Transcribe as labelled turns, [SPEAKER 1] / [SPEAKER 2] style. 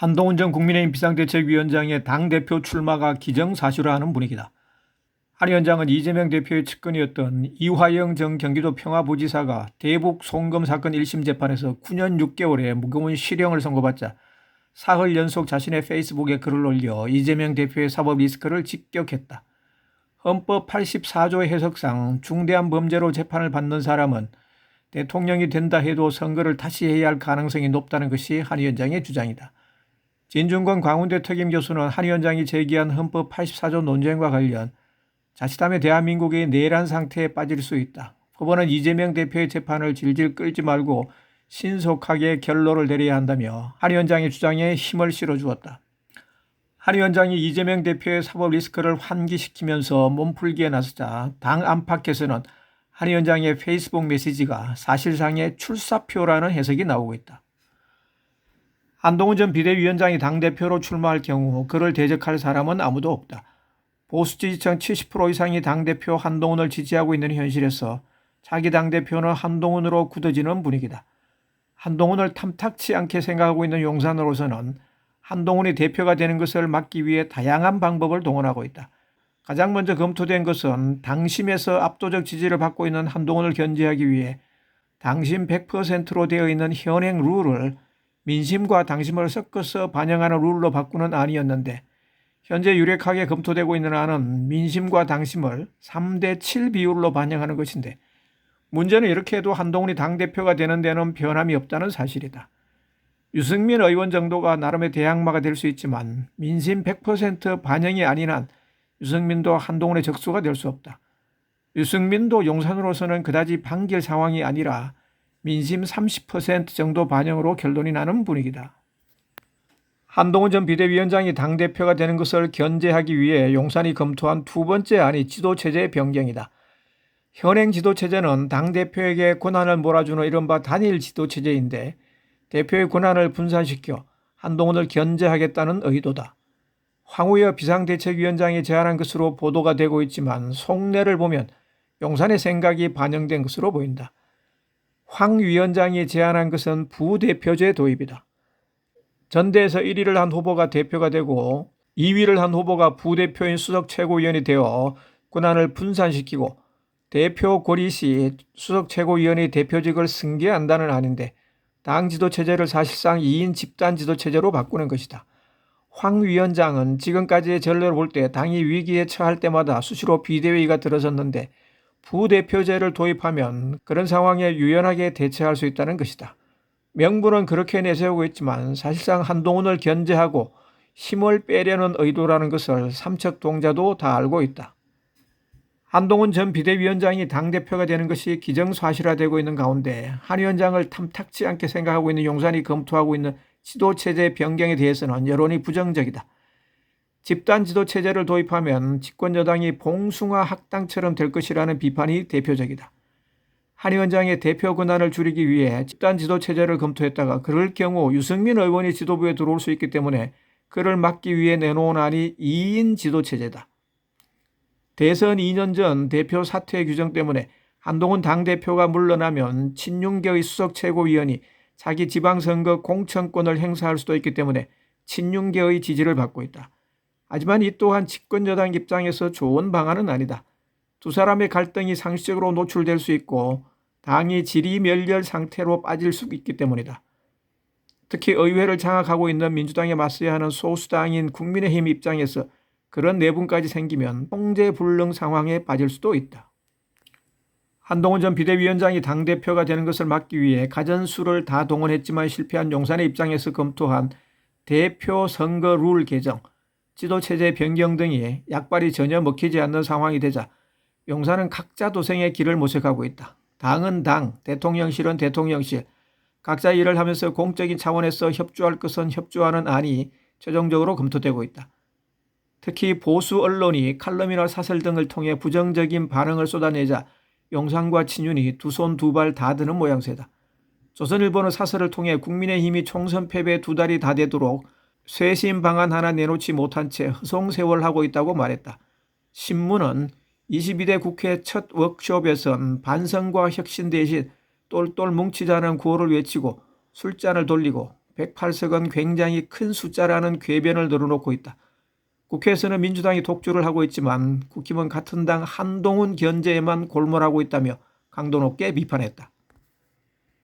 [SPEAKER 1] 한동훈 전 국민의힘 비상대책위원장의 당대표 출마가 기정사실화하는 분위기다. 한 위원장은 이재명 대표의 측근이었던 이화영 전 경기도 평화부지사가 대북 송금 사건 1심 재판에서 9년 6개월의 무거운 실형을 선고받자 사흘 연속 자신의 페이스북에 글을 올려 이재명 대표의 사법 리스크를 직격했다. 헌법 84조의 해석상 중대한 범죄로 재판을 받는 사람은 대통령이 된다 해도 선거를 다시 해야 할 가능성이 높다는 것이 한 위원장의 주장이다. 진중권 광운대 특임 교수는 한 위원장이 제기한 헌법 84조 논쟁과 관련 자칫하면 대한민국이 내란 상태에 빠질 수 있다. 후보는 이재명 대표의 재판을 질질 끌지 말고 신속하게 결론을 내려야 한다며 한 위원장의 주장에 힘을 실어주었다. 한 위원장이 이재명 대표의 사법 리스크를 환기시키면서 몸풀기에 나서자 당 안팎에서는 한 위원장의 페이스북 메시지가 사실상의 출사표라는 해석이 나오고 있다. 한동훈 전 비대위원장이 당대표로 출마할 경우 그를 대적할 사람은 아무도 없다. 보수 지지층 70% 이상이 당대표 한동훈을 지지하고 있는 현실에서 자기 당대표는 한동훈으로 굳어지는 분위기다. 한동훈을 탐탁치 않게 생각하고 있는 용산으로서는 한동훈이 대표가 되는 것을 막기 위해 다양한 방법을 동원하고 있다. 가장 먼저 검토된 것은 당심에서 압도적 지지를 받고 있는 한동훈을 견제하기 위해 당심 100%로 되어 있는 현행 룰을 민심과 당심을 섞어서 반영하는 룰로 바꾸는 안이었는데 현재 유력하게 검토되고 있는 안은 민심과 당심을 3대 7 비율로 반영하는 것인데 문제는 이렇게 해도 한동훈이 당대표가 되는 데는 변함이 없다는 사실이다. 유승민 의원 정도가 나름의 대항마가 될 수 있지만 민심 100% 반영이 아닌 한 유승민도 한동훈의 적수가 될 수 없다. 유승민도 용산으로서는 그다지 반길 상황이 아니라 민심 30% 정도 반영으로 결론이 나는 분위기다. 한동훈 전 비대위원장이 당대표가 되는 것을 견제하기 위해 용산이 검토한 두 번째 안이 지도체제 변경이다. 현행 지도체제는 당대표에게 권한을 몰아주는 이른바 단일 지도체제인데 대표의 권한을 분산시켜 한동훈을 견제하겠다는 의도다. 황우여 비상대책위원장이 제안한 것으로 보도가 되고 있지만 속내를 보면 용산의 생각이 반영된 것으로 보인다. 황 위원장이 제안한 것은 부대표제 도입이다. 전대에서 1위를 한 후보가 대표가 되고 2위를 한 후보가 부대표인 수석 최고위원이 되어 권한을 분산시키고 대표 고리 시 수석 최고위원이 대표직을 승계한다는 안인데 당 지도 체제를 사실상 2인 집단 지도 체제로 바꾸는 것이다. 황 위원장은 지금까지의 전례를 볼 때 당이 위기에 처할 때마다 수시로 비대위가 들어섰는데 부대표제를 도입하면 그런 상황에 유연하게 대처할 수 있다는 것이다. 명분은 그렇게 내세우고 있지만 사실상 한동훈을 견제하고 힘을 빼려는 의도라는 것을 삼척 동자도 다 알고 있다. 한동훈 전 비대위원장이 당대표가 되는 것이 기정사실화되고 있는 가운데 한 위원장을 탐탁지 않게 생각하고 있는 용산이 검토하고 있는 지도체제 변경에 대해서는 여론이 부정적이다. 집단 지도 체제를 도입하면 집권 여당이 봉숭아 학당처럼 될 것이라는 비판이 대표적이다. 한 위원장의 대표 권한을 줄이기 위해 집단 지도 체제를 검토했다가 그럴 경우 유승민 의원이 지도부에 들어올 수 있기 때문에 그를 막기 위해 내놓은 안이 2인 지도 체제다. 대선 2년 전 대표 사퇴 규정 때문에 한동훈 당대표가 물러나면 친윤계의 수석 최고위원이 자기 지방선거 공천권을 행사할 수도 있기 때문에 친윤계의 지지를 받고 있다. 하지만 이 또한 집권 여당 입장에서 좋은 방안은 아니다. 두 사람의 갈등이 상시적으로 노출될 수 있고 당이 지리멸렬 상태로 빠질 수 있기 때문이다. 특히 의회를 장악하고 있는 민주당에 맞서야 하는 소수당인 국민의힘 입장에서 그런 내분까지 생기면 통제불능 상황에 빠질 수도 있다. 한동훈 전 비대위원장이 당대표가 되는 것을 막기 위해 가전수를 다 동원했지만 실패한 용산의 입장에서 검토한 대표 선거 룰 개정, 지도체제 변경 등이 약발이 전혀 먹히지 않는 상황이 되자 용산은 각자 도생의 길을 모색하고 있다. 당은 당, 대통령실은 대통령실, 각자 일을 하면서 공적인 차원에서 협조할 것은 협조하는 안이 최종적으로 검토되고 있다. 특히 보수 언론이 칼럼이나 사설 등을 통해 부정적인 반응을 쏟아내자 용산과 친윤이 두 손 두 발 다 드는 모양새다. 조선일보는 사설을 통해 국민의힘이 총선 패배 두 달이 다 되도록 쇄신 방안 하나 내놓지 못한 채 허송세월하고 있다고 말했다. 신문은 22대 국회 첫 워크숍에선 반성과 혁신 대신 똘똘 뭉치자는 구호를 외치고 술잔을 돌리고 108석은 굉장히 큰 숫자라는 궤변을 늘어놓고 있다. 국회에서는 민주당이 독주를 하고 있지만 국힘은 같은 당 한동훈 견제에만 골몰하고 있다며 강도 높게 비판했다.